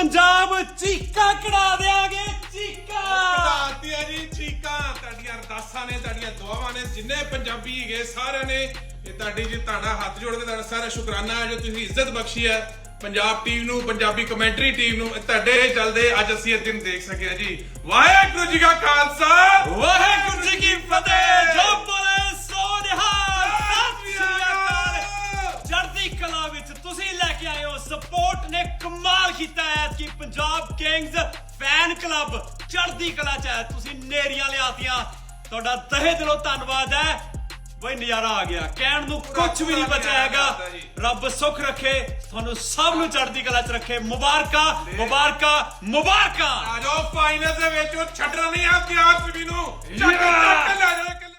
ਪੰਜਾਬ ਚੀਕਾ ਕਢਾ ਦਿਆਂਗੇ ਚੀਕਾ। ਕਢਾਤੀਆਂ ਜੀ ਚੀਕਾਂ। ਤੁਹਾਡੀਆਂ ਅਰਦਾਸਾਂ ਨੇ ਤੁਹਾਡੀਆਂ ਦੁਆਵਾਂ ਨੇ ਜਿੰਨੇ ਪੰਜਾਬੀ ਹੈਗੇ ਸਾਰਿਆਂ ਨੇ ਇਹ ਤੁਹਾਡੀ ਜੀ ਤੁਹਾਡਾ ਹੱਥ ਜੋੜ ਕੇ ਤੁਹਾਡਾ ਸਾਰਾ ਸ਼ੁਕਰਾਨਾ ਹੈ ਜੋ ਤੁਸੀਂ ਇੱਜ਼ਤ ਬਖਸ਼ੀ ਹੈ। ਪੰਜਾਬ ਟੀਮ ਨੂੰ ਪੰਜਾਬੀ ਕਮੈਂਟਰੀ ਟੀਮ ਨੂੰ ਤੁਹਾਡੇ ਚੱਲਦੇ ਅੱਜ ਅਸੀਂ ਇਹ ਦਿਨ ਦੇਖ ਸਕੇ ਜੀ। ਵਾਹਿਗੁਰੂ ਜੀ ਕਾ ਖਾਲਸਾ। ਵਾਹਿਗੁਰੂ ਜੀ ਕੀ ਫਤਿਹ। ਜੋ ਬੋਲੇ ਸੋ ਨਿਹਾਲ। ਸਤਿ ਸ੍ਰੀ ਅਕਾਲ। ਚੜ੍ਹਦੀ ਕਲਾ ਵਿੱਚ ਤੁਸੀਂ ਲੈ ਕੇ ਆਏ ਹੋ। ਸਪੋਰਟ ਨੇ ਕਮਾਲ ਕੀਤਾ ਹੈ। ਪੰਜਾਬ ਕਿੰਗਸ ਫੈਨ ਕਲੱਬ ਚੜ੍ਹਦੀ ਕਲਾ ਚ ਹੈ। ਤੁਸੀਂ ਨੇਰੀਆਂ ਲਿਆਤੀਆਂ। ਤੁਹਾਡਾ ਤਹਿ ਦਿਲੋਂ ਧੰਨਵਾਦ ਹੈ। ਬਈ ਨਜ਼ਾਰਾ ਆ ਗਿਆ। ਕਹਿਣ ਨੂੰ ਕੁਝ ਵੀ ਨਹੀਂ ਬਚਿਆ ਹੈਗਾ। ਰੱਬ ਸੁੱਖ ਰੱਖੇ। ਤੁਹਾਨੂੰ ਸਭ ਨੂੰ ਚੜ੍ਹਦੀ ਕਲਾ ਚ ਰੱਖੇ। ਮੁਬਾਰਕਾਂ ਮੁਬਾਰਕਾਂ ਮੁਬਾਰਕਾਂ। ਆ ਜਾਓ ਫਾਈਨਲ ਦੇ ਵਿੱਚ ਉਹ ਛੱਡਣਾ ਨਹੀਂ ਆ ਪਿਆਰ ਵੀ ਨੂੰ।